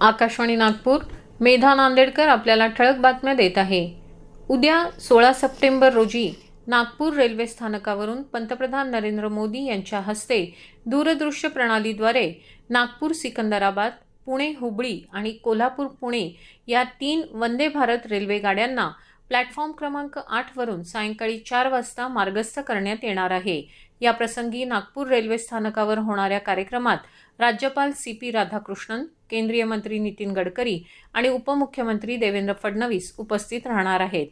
आकाशवाणी नागपूर. मेधा नांदेडकर आपल्याला ठळक बातम्या देत आहे. उद्या सोळा सप्टेंबर रोजी नागपूर रेल्वे स्थानकावरून पंतप्रधान नरेंद्र मोदी यांच्या हस्ते दूरदृश्य प्रणालीद्वारे नागपूर सिकंदराबाद पुणे हुबळी आणि कोल्हापूर पुणे या तीन वंदे भारत रेल्वे गाड्यांना प्लॅटफॉर्म क्रमांक आठवरून सायंकाळी चार वाजता मार्गस्थ करण्यात येणार आहे. या प्रसंगी नागपूर रेल्वे स्थानकावर होणाऱ्या कार्यक्रमात राज्यपाल सी पी राधाकृष्णन केंद्रीय मंत्री नितीन गडकरी आणि उपमुख्यमंत्री देवेंद्र फडणवीस उपस्थित राहणार आहेत.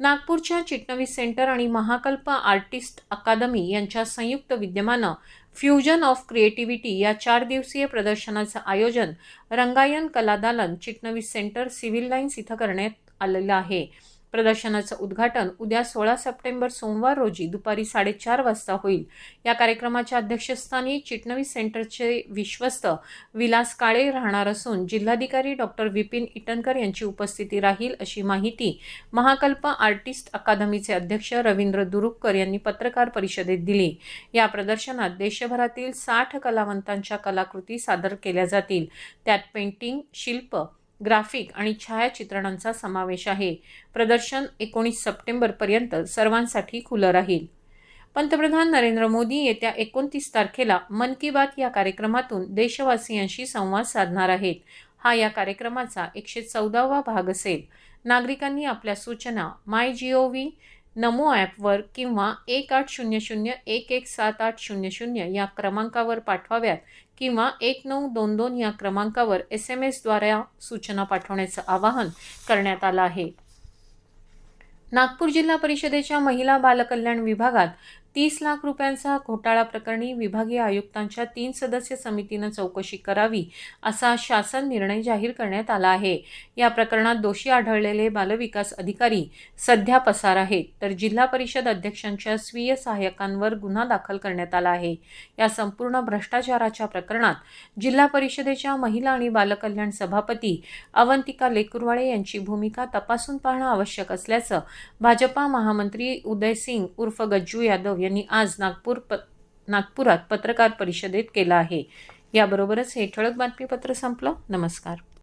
नागपूरच्या चिटणवीस सेंटर आणि महाकल्प आर्टिस्ट अकादमी यांच्या संयुक्त विद्यमानं फ्युजन ऑफ क्रिएटिव्हिटी या चार दिवसीय प्रदर्शनाचं आयोजन Rangayan Kaladalan Chitnavis centre civil lines इथं करण्यात आलेलं आहे. प्रदर्शनाचं उद्घाटन उद्या सोळा सप्टेंबर सोमवार रोजी दुपारी साडेचार वाजता होईल. या कार्यक्रमाच्या अध्यक्षस्थानी चिटणवीस सेंटरचे विश्वस्त विलास काळे राहणार असून जिल्हाधिकारी डॉक्टर विपिन इटनकर यांची उपस्थिती राहील अशी माहिती महाकल्प आर्टिस्ट अकादमीचे अध्यक्ष रवींद्र दुरुक्कर यांनी पत्रकार परिषदेत दिली. या प्रदर्शनात देशभरातील साठ कलावंतांच्या कलाकृती सादर केल्या जातील. त्यात पेंटिंग शिल्प ग्राफिक आणि छायाचित्रणांचा समावेश आहे. प्रदर्शन एकोणीस सप्टेंबरपर्यंत सर्वांसाठी खुलं राहील. पंतप्रधान नरेंद्र मोदी येत्या एकोणतीस तारखेला मन की बात या कार्यक्रमातून देशवासियांशी संवाद साधणार आहेत. हा या कार्यक्रमाचा एकशे चौदावा भाग असेल. नागरिकांनी आपल्या सूचना माय जी ओ व्ही नमो ॲपवर किंवा एक आठ शून्य शून्य एक एक सात आठ शून्य शून्य या क्रमांकावर पाठवाव्यात किंवा एक नऊ दोन दोन या क्रमांकावर एस एम एसद्वारे सूचना पाठवण्याचं आवाहन करण्यात आलं आहे. नागपूर जिल्हा परिषदेच्या महिला बालकल्याण विभागात तीस लाख रुपयांचा घोटाळा प्रकरणी विभागीय आयुक्तांच्या तीन सदस्य समितीनं चौकशी करावी असा शासन निर्णय जाहीर करण्यात आला आहे. या प्रकरणात दोषी आढळलेले बालविकास अधिकारी सध्या पसार आहेत. तर जिल्हा परिषद अध्यक्षांच्या स्वीय सहाय्यकांवर गुन्हा दाखल करण्यात आला आहे. या संपूर्ण भ्रष्टाचाराच्या प्रकरणात जिल्हा परिषदेच्या महिला आणि बालकल्याण सभापती अवंतिका लेकुरवाळे यांची भूमिका तपासून पाहणं आवश्यक असल्याचं भाजपा महामंत्री उदय सिंग उर्फ गज्जू यादव यांनी आज नागपूर प नागपुरात पत्रकार परिषदेत केला आहे. याबरोबरच हे ठळक बातमीपत्र संपलं. नमस्कार.